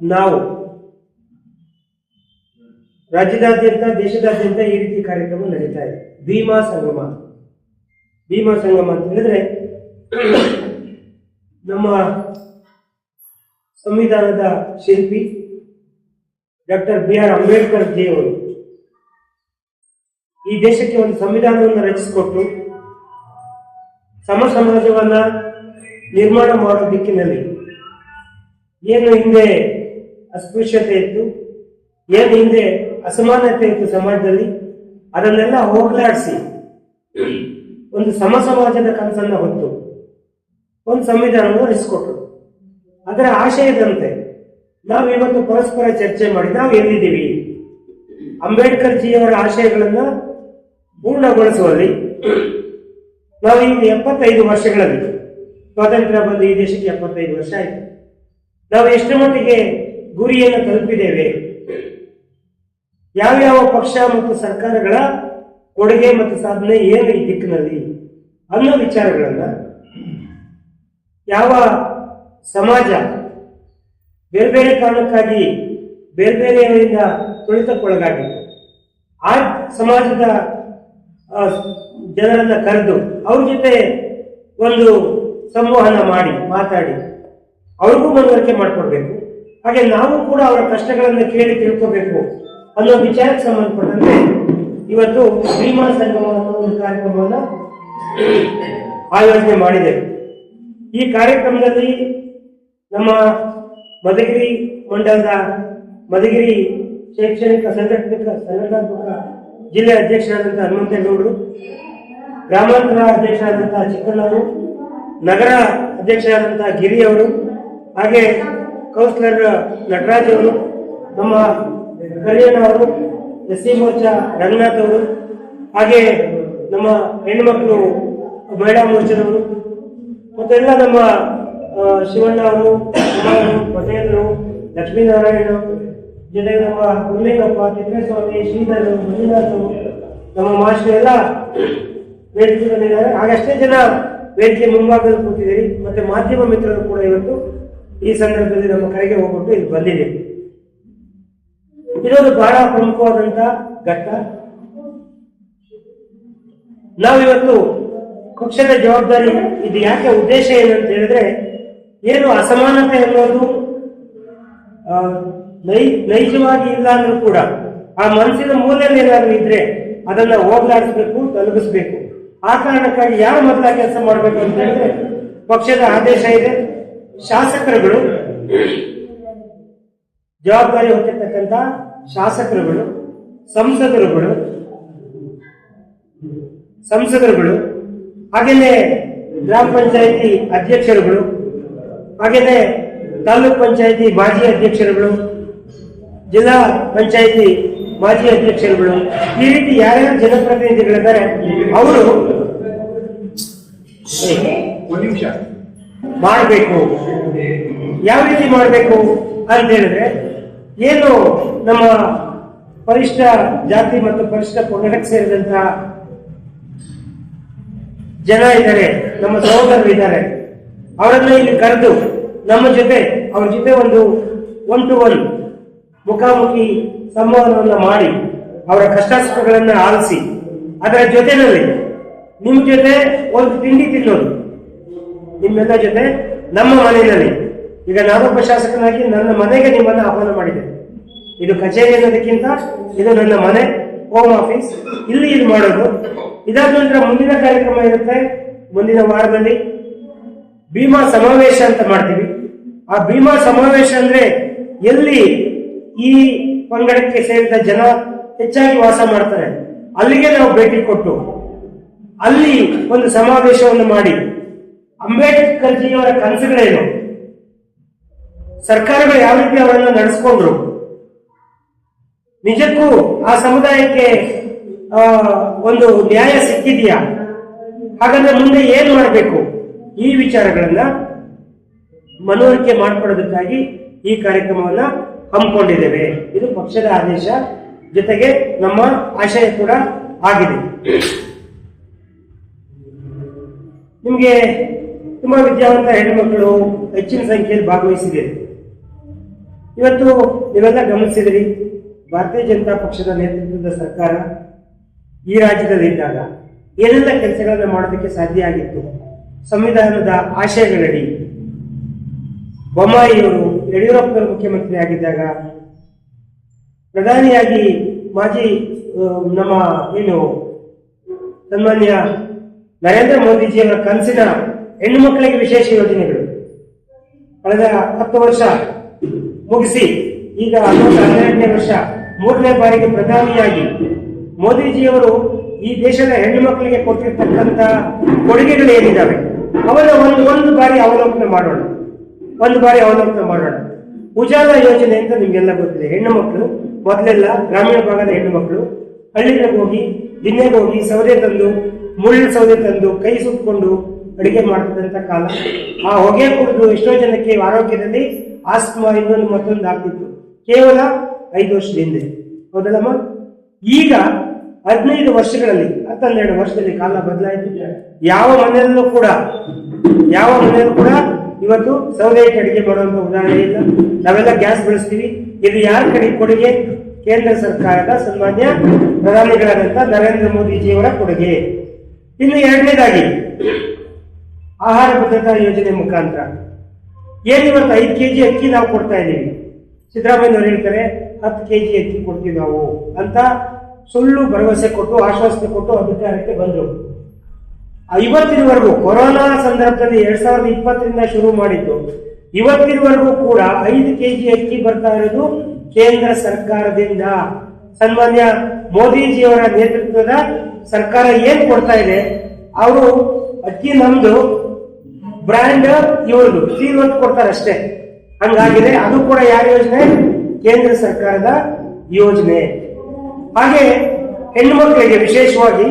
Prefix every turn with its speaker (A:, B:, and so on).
A: ನಾವು ರಾಜ್ಯದಾದ್ಯಂತ, ದೇಶದಾದ್ಯಂತ ಈ ರೀತಿ ಕಾರ್ಯಕ್ರಮ ನಡೀತಾ ಇದೆ. ಭೀಮಾ ಸಂಗಮ. ಭೀಮಾ ಸಂಗಮ ಅಂತ ಹೇಳಿದ್ರೆ ನಮ್ಮ ಸಂವಿಧಾನದ ಶಿಲ್ಪಿ ಡಾಕ್ಟರ್ ಬಿ ಆರ್ ಅಂಬೇಡ್ಕರ್ ದೇವರು ಈ ದೇಶಕ್ಕೆ ಒಂದು ಸಂವಿಧಾನವನ್ನು ರಚಿಸಿಕೊಟ್ಟು ಸಮ ಸಮಾಜವನ್ನ ನಿರ್ಮಾಣ ಮಾಡೋ ದಿಕ್ಕಿನಲ್ಲಿ ಏನು ಹಿಂದೆ ಅಸ್ಪೃಶ್ಯತೆ ಇತ್ತು. ಏನು ಹಿಂದೆ ಅಸಮಾನತೆ ಇತ್ತು ಸಮಾಜದಲ್ಲಿ, ಅದನ್ನೆಲ್ಲ ಹೋಗಲಾಡಿಸಿ. ಒಂದು ಸಮ ಸಮಾಜದ ಕನಸನ್ನ ಹೊತ್ತು. ಒಂದು ಸಂವಿಧಾನವನ್ನು ರಚಿಸಿಕೊಟ್ರು ಅದರ ಆಶಯದಂತೆ ನಾವು ಇವತ್ತು ಪರಸ್ಪರ ಚರ್ಚೆ ಮಾಡಿ, ನಾವು ಎಲ್ಲಿದ್ದೀವಿ? ಅಂಬೇಡ್ಕರ್ ಜಿಯವರ ಆಶಯಗಳನ್ನ ಪೂರ್ಣಗೊಳಿಸುವಲ್ಲಿ ನಾವು ಈಗ ಎಪ್ಪತ್ತೈದು ವರ್ಷಗಳಲ್ಲಿ ಸ್ವಾತಂತ್ರ್ಯ ಬಂದು ಈ ದೇಶಕ್ಕೆ ಎಪ್ಪತ್ತೈದು ವರ್ಷ ಆಯಿತು. ನಾವು ಎಷ್ಟು ಮಟ್ಟಿಗೆ ಗುರಿಯನ್ನು ತಲುಪಿದ್ದೇವೆ. ಯಾವ್ಯಾವ ಪಕ್ಷ ಮತ್ತು ಸರ್ಕಾರಗಳ ಕೊಡುಗೆ ಮತ್ತು ಸಾಧನೆ ಏನು ಈ ದಿಕ್ಕಿನಲ್ಲಿ ಅನ್ನೋ ವಿಚಾರಗಳನ್ನ ಯಾವ ಸಮಾಜ ಬೇರೆ ಬೇರೆ ಕಾರಣಕ್ಕಾಗಿ ಬೇರೆ ಬೇರೆಯವರಿಂದ ತುಳಿತಕ್ಕೊಳಗಾಗಿ ಆ ಸಮಾಜದ ಜನರನ್ನ ಕರೆದು ಅವ್ರ ಜೊತೆ ಒಂದು ಸಂವಹನ ಮಾಡಿ, ಮಾತಾಡಿ, ಅವ್ರಿಗೂ ಮನವರಿಕೆ ಮಾಡಿಕೊಡ್ಬೇಕು. ಹಾಗೆ ನಾವು ಕೂಡ ಅವರ ಕಷ್ಟಗಳನ್ನು ಕೇಳಿ ತಿಳ್ಕೋಬೇಕು. ಅನ್ನೋ ವಿಚಾರಕ್ಕೆ ಸಂಬಂಧಪಟ್ಟಂತೆ ಇವತ್ತು ಭೀಮಾ ಸಂಗಮ ಅನ್ನೋ ಒಂದು ಕಾರ್ಯಕ್ರಮವನ್ನ ಆಯೋಜನೆ ಮಾಡಿದೆ. ಈ ಕಾರ್ಯಕ್ರಮದಲ್ಲಿ ನಮ್ಮ ಮಧುಗಿರಿ ಮಂಡಲದ ಮಧುಗಿರಿ ಶೈಕ್ಷಣಿಕ ಸಂಘಟಕ ಸಂಘಟನಾತ್ಮಕ ಜಿಲ್ಲೆ ಅಧ್ಯಕ್ಷರಾದಂತಹ ಹನುಮಂತೇಗೌಡರು, ಗ್ರಾಮಾಂತರ ಅಧ್ಯಕ್ಷರಾದಂತಹ ಚಿಕ್ಕಣ್ಣವರು, ನಗರ ಅಧ್ಯಕ್ಷರಾದಂತಹ ಗಿರಿಯವರು, ಹಾಗೆ ಕೌನ್ಸಿಲರ್ ನಟರಾಜ್ ಅವರು, ನಮ್ಮ ಕರಿಯಣ್ಣ ಅವರು ಎಸ್ ಸಿ ಮೋರ್ಚಾ ರಂಗನಾಥ್ ಅವರು, ಹಾಗೆ ನಮ್ಮ ಹೆಣ್ಣುಮಕ್ಕಳು ಮಹಿಳಾ ಮೋರ್ಚಾದವರು ಮತ್ತೆಲ್ಲ ನಮ್ಮ ಶಿವಣ್ಣ ಅವರು ಪಟೇಲರು ಲಕ್ಷ್ಮೀನಾರಾಯಣ ಜೊತೆಗೆ ನಮ್ಮ ಗುರುಲಿಂಗಪ್ಪ ತಿಪ್ಪೇಸ್ವಾಮಿ, ಶ್ರೀಧರ್ ಮಂಜುನಾಥ್ ನಮ್ಮ ಮಾಸ್ಟರ್ ಎಲ್ಲ ವೇದಿಕೆ ಹಾಗೆ ಅಷ್ಟೇ ಜನ ವೇದಿಕೆ ಮುಂಭಾಗದಲ್ಲಿ ಕೂತಿದ್ದೀರಿ. ಮತ್ತೆ ಮಾಧ್ಯಮ ಮಿತ್ರರು ಕೂಡ ಇವತ್ತು ಈ ಸಂದರ್ಭದಲ್ಲಿ ನಮ್ಮ ಕರೆಗೆ ಹೋಗ್ಬಿಟ್ಟು ಇಲ್ಲಿ ಬಂದಿದೆ. ಇದೊಂದು ಬಹಳ ಪ್ರಮುಖವಾದಂತ ಘಟ್ಟ. ನಾವಿವತ್ತು ಪಕ್ಷದ ಜವಾಬ್ದಾರಿ ಇದು ಯಾಕೆ ಉದ್ದೇಶ ಏನು ಅಂತ ಹೇಳಿದ್ರೆ, ಏನು ಅಸಮಾನತೆ ಅನ್ನೋದು ನೈ, ನೈಜವಾಗಿ ಇಲ್ಲ ಅಂದ್ರೂ ಕೂಡ, ಆ ಮನಸ್ಸಿನ ಮೂಲೆಯಲ್ಲಿ ಏನಾದ್ರೂ ಇದ್ರೆ ಅದನ್ನ ಹೋಗ್ಲಾಡಿಸ್ಬೇಕು, ತಲುಪಿಸ್ಬೇಕು. ಆ ಕಾರಣಕ್ಕಾಗಿ ಯಾರು ಮೊದಲ ಕೆಲಸ ಮಾಡಬೇಕು ಅಂತ ಹೇಳಿದ್ರೆ, ಪಕ್ಷದ ಆದೇಶ ಇದೆ. ಶಾಸಕರುಗಳು ಜವಾಬ್ದಾರಿ ಹೊತ್ತಿರ್ತಕ್ಕಂಥ ಶಾಸಕರುಗಳು, ಸಂಸದರುಗಳು ಸಂಸದರುಗಳು ಹಾಗೇನೇ ಗ್ರಾಮ ಪಂಚಾಯಿತಿ ಅಧ್ಯಕ್ಷರುಗಳು ಹಾಗೇನೆ ತಾಲೂಕ್ ಪಂಚಾಯತಿ ಮಾಜಿ ಅಧ್ಯಕ್ಷರುಗಳು, ಜಿಲ್ಲಾ ಪಂಚಾಯತಿ ಮಾಜಿ ಅಧ್ಯಕ್ಷರುಗಳು, ಈ ರೀತಿ ಯಾರ್ಯಾರು ಜನಪ್ರತಿನಿಧಿಗಳಿದ್ದಾರೆ, ಅವರು
B: ಒಂದು ನಿಮಿಷ.
A: ಮಾಡಬೇಕು. ಯಾವ ರೀತಿ ಮಾಡಬೇಕು ಅಂತ ಹೇಳಿದ್ರೆ, ಏನು ನಮ್ಮ ಪರಿಷ್ಠ ಜಾತಿ ಮತ್ತು ಪರಿಷ್ಠ ಪಂಗಡಕ್ಕೆ ಸೇರಿದಂತಹ ಜನ ಇದ್ದಾರೆ, ನಮ್ಮ ಸಹೋದರರು ಇದ್ದಾರೆ. ಅವರನ್ನ ಇಲ್ಲಿ ಕರೆದು ನಮ್ಮ ಜೊತೆ, ಅವ್ರ ಜೊತೆ ಒಂದು ಒನ್ ಟು ಒನ್ ಮುಖಾಮುಖಿ ಸಂವಾದವನ್ನು ಮಾಡಿ, ಅವರ ಕಷ್ಟ ಸುಖಗಳನ್ನ ಆಲಿಸಿ, ಅದರ ಜೊತೆನಲ್ಲಿ ನಿಮ್ಮ ಜೊತೆ ಒಂದು ತಿಂಡಿ ತಿನ್ನೋದು. ನಿಮ್ಮೆಲ್ಲ ಜೊತೆ ನಮ್ಮ ಮನೆಯಲ್ಲಿ. ಈಗ ನಾನೊಬ್ಬ ಶಾಸಕನಾಗಿ ನನ್ನ ಮನೆಗೆ ನಿಮ್ಮನ್ನ ಆಹ್ವಾನ ಮಾಡಿದೆ. ಇದು ಕಚೇರಿ ಅನ್ನೋದಕ್ಕಿಂತ ಇದು ನನ್ನ ಮನೆ ಹೋಮ್ ಆಫೀಸ್ ಇಲ್ಲಿ ಇದು ಮಾಡೋದು. ಇದಾದ ನಂತರ ಮುಂದಿನ ಕಾರ್ಯಕ್ರಮ ಇರುತ್ತೆ. ಮುಂದಿನ ವಾರದಲ್ಲಿ ಭೀಮಾ ಸಮಾವೇಶ ಅಂತ ಮಾಡ್ತೀವಿ. ಆ ಭೀಮಾ ಸಮಾವೇಶ ಅಂದ್ರೆ ಎಲ್ಲಿ ಈ ಪಂಗಡಕ್ಕೆ ಸೇರಿದ ಜನ ಹೆಚ್ಚಾಗಿ ವಾಸ ಮಾಡ್ತಾರೆ. ಅಲ್ಲಿಗೆ ನಾವು ಭೇಟಿ ಕೊಟ್ಟು ಅಲ್ಲಿ ಒಂದು ಸಮಾವೇಶವನ್ನು ಮಾಡಿ. ಅಂಬೇಡ್ಕರ್ ಜಿಯವರ ಕನಸುಗಳೇನು? ಸರ್ಕಾರಗಳು ಯಾವ ರೀತಿ ಅವರನ್ನು ನಡೆಸ್ಕೊಂಡ್ರು? ನಿಜಕ್ಕೂ ಆ ಸಮುದಾಯಕ್ಕೆ ಒಂದು ನ್ಯಾಯ ಸಿಕ್ಕಿದೆಯಾ? ಹಾಗಾದ್ರೆ ಮುಂದೆ ಏನ್ ಮಾಡಬೇಕು? ಈ ವಿಚಾರಗಳನ್ನ ಮನವರಿಕೆ ಮಾಡಿಕೊಡೋದಕ್ಕಾಗಿ ಈ ಕಾರ್ಯಕ್ರಮವನ್ನ ಹಮ್ಮಿಕೊಂಡಿದ್ದೇವೆ. ಇದು ಪಕ್ಷದ ಆದೇಶ, ಜೊತೆಗೆ ನಮ್ಮ ಆಶಯ ಕೂಡ ಆಗಿದೆ. ನಿಮಗೆ ತುಂಬಾ ವಿದ್ಯಾವಂತ ಹೆಣ್ಣುಮಕ್ಕಳು ಹೆಚ್ಚಿನ ಸಂಖ್ಯೆಯಲ್ಲಿ ಭಾಗವಹಿಸಿದೆ. ಇವತ್ತು ನೀವೆಲ್ಲ ಗಮನಿಸಿದಿರಿ, ಭಾರತೀಯ ಜನತಾ ಪಕ್ಷದ ನೇತೃತ್ವದ ಸರ್ಕಾರ ಈ ರಾಜ್ಯದಲ್ಲಿ ಇದ್ದಾಗ ಏನೆಲ್ಲ ಕೆಲಸಗಳನ್ನು ಮಾಡೋದಕ್ಕೆ ಸಾಧ್ಯ ಆಗಿತ್ತು. ಸಂವಿಧಾನದ ಆಶಯಗಳಡಿ ಬೊಮ್ಮಾಯಿಯವರು ಯಡಿಯೂರಪ್ಪನವರು ಮುಖ್ಯಮಂತ್ರಿ ಆಗಿದ್ದಾಗ ಪ್ರಧಾನಿಯಾಗಿ ಮಾಜಿ ನಮ್ಮ ಏನು ಸನ್ಮಾನ್ಯ ನರೇಂದ್ರ ಮೋದಿಜಿಯವರ ಕನಸಿನ ಹೆಣ್ಣು ಮಕ್ಕಳಿಗೆ ವಿಶೇಷ ಯೋಜನೆಗಳು. ಕಳೆದ ಹತ್ತು ವರ್ಷ ಮುಗಿಸಿ ಈಗ ಹನ್ನೆರಡನೇ ವರ್ಷ ಮೂರನೇ ಬಾರಿಗೆ ಪ್ರಧಾನಿಯಾಗಿ ಮೋದಿಜಿಯವರು ಈ ದೇಶದ ಹೆಣ್ಣು ಮಕ್ಕಳಿಗೆ ಕೊಟ್ಟಿರ್ತಕ್ಕಂಥ ಕೊಡುಗೆಗಳು ಏನಿದ್ದಾವೆ ಅವರ ಒಂದು ಒಂದು ಬಾರಿ ಅವಲೋಕನ ಮಾಡೋಣ. ಒಂದು ಬಾರಿ ಅವಲೋಕನ ಮಾಡೋಣ. ಉಜಾಲ ಯೋಜನೆ ಅಂತ ನಿಮ್ಗೆಲ್ಲ ಗೊತ್ತಿದೆ. ಹೆಣ್ಣು ಮಕ್ಕಳು, ಮೊದಲೆಲ್ಲ ಗ್ರಾಮೀಣ ಭಾಗದ ಹೆಣ್ಣು ಮಕ್ಕಳು ಹಳ್ಳಿಗಳಿಗೆ ಹೋಗಿ ದಿನ್ನೆಗೆ ಹೋಗಿ ಸೌದೆ ತಂದು, ಮುಳ್ಳು ಸೌದೆ ತಂದು ಕೈ ಸುತ್ತಕೊಂಡು ಅಡಿಗೆ ಮಾಡ್ತಿದ್ದಂತ ಕಾಲ. ಆ ಹೊಗೆ ಕುಡಿದು ಎಷ್ಟೋ ಜನಕ್ಕೆ ಆರೋಗ್ಯದಲ್ಲಿ ಆಸ್ಮಾ ಇನ್ನೊಂದು ಮತ್ತೊಂದು ಆಗ್ತಿತ್ತು. ಕೇವಲ ಐದು ವರ್ಷದ ಹಿಂದೆ. ಹೌದಲ್ಲಮ್ಮ? ಈಗ ಹದಿನೈದು ವರ್ಷಗಳಲ್ಲಿ, ಹತ್ತನ್ನೆರಡು ವರ್ಷದಲ್ಲಿ ಕಾಲ ಬದಲಾಯಿತು. ಯಾವ ಮನೆಯಲ್ಲೂ ಕೂಡ, ಯಾವ ಮನೆಯಲ್ಲೂ ಕೂಡ ಇವತ್ತು ಸೌದೆ ಇಟ್ಟು ಅಡಿಗೆ ಮಾಡುವಂತ ಉದಾಹರಣೆ ಇಲ್ಲ. ನಾವೆಲ್ಲ ಗ್ಯಾಸ್ ಬಳಸ್ತೀವಿ. ಇದು ಯಾರ ಕಡೆ ಕೊಡುಗೆ? ಕೇಂದ್ರ ಸರ್ಕಾರದ ಸನ್ಮಾನ್ಯ ಪ್ರಧಾನಿಗಳಾದಂತ ನರೇಂದ್ರ ಮೋದಿಜಿಯವರ ಕೊಡುಗೆ. ಇನ್ನು ಎರಡನೇದಾಗಿ ಆಹಾರ ಭದ್ರತಾ ಯೋಜನೆ ಮುಖಾಂತರ. ಏನು ಇವತ್ತು ಐದು ಕೆಜಿ ಅಕ್ಕಿ ನಾವು ಕೊಡ್ತಾ ಇದ್ದೀವಿ. ಸಿದ್ದರಾಮಯ್ಯನವರು ಹೇಳ್ತಾರೆ, ಹತ್ತು ಕೆ ಜಿ ಅಕ್ಕಿ ಕೊಡ್ತೀವಿ ನಾವು ಅಂತ ಸುಳ್ಳು ಭರವಸೆ ಕೊಟ್ಟು, ಆಶ್ವಾಸನೆ ಕೊಟ್ಟು ಅಧಿಕಾರಕ್ಕೆ ಬಂದರು. ಇವತ್ತಿನವರೆಗೂ ಕೊರೋನಾ ಸಂದರ್ಭದಲ್ಲಿ ಎರಡ್ ಸಾವಿರದ ಇಪ್ಪತ್ತರಿಂದ ಶುರು ಮಾಡಿದ್ದು ಇವತ್ತಿನವರೆಗೂ ಕೂಡ ಐದು ಕೆ ಜಿ ಅಕ್ಕಿ ಬರ್ತಾ ಇರೋದು ಕೇಂದ್ರ ಸರ್ಕಾರದಿಂದ. ಸನ್ಮಾನ್ಯ ಮೋದಿಜಿಯವರ ನೇತೃತ್ವದ ಸರ್ಕಾರ ಏನ್ ಕೊಡ್ತಾ ಇದೆ, ಅವರು ಅಕ್ಕಿ ನಮ್ದು ಬ್ರ್ಯಾಂಡ್ ಇವ್ರದ್ದು. ಸೀಲ್ ಅಂತ ಕೊಡ್ತಾರೆ ಅಷ್ಟೇ. ಹಂಗಾಗಿದೆ ಅದು ಕೂಡ ಯಾವ ಯೋಜನೆ? ಕೇಂದ್ರ ಸರ್ಕಾರದ ಯೋಜನೆ. ಹಾಗೆ ಹೆಣ್ಣು ಮಕ್ಕಳಿಗೆ ವಿಶೇಷವಾಗಿ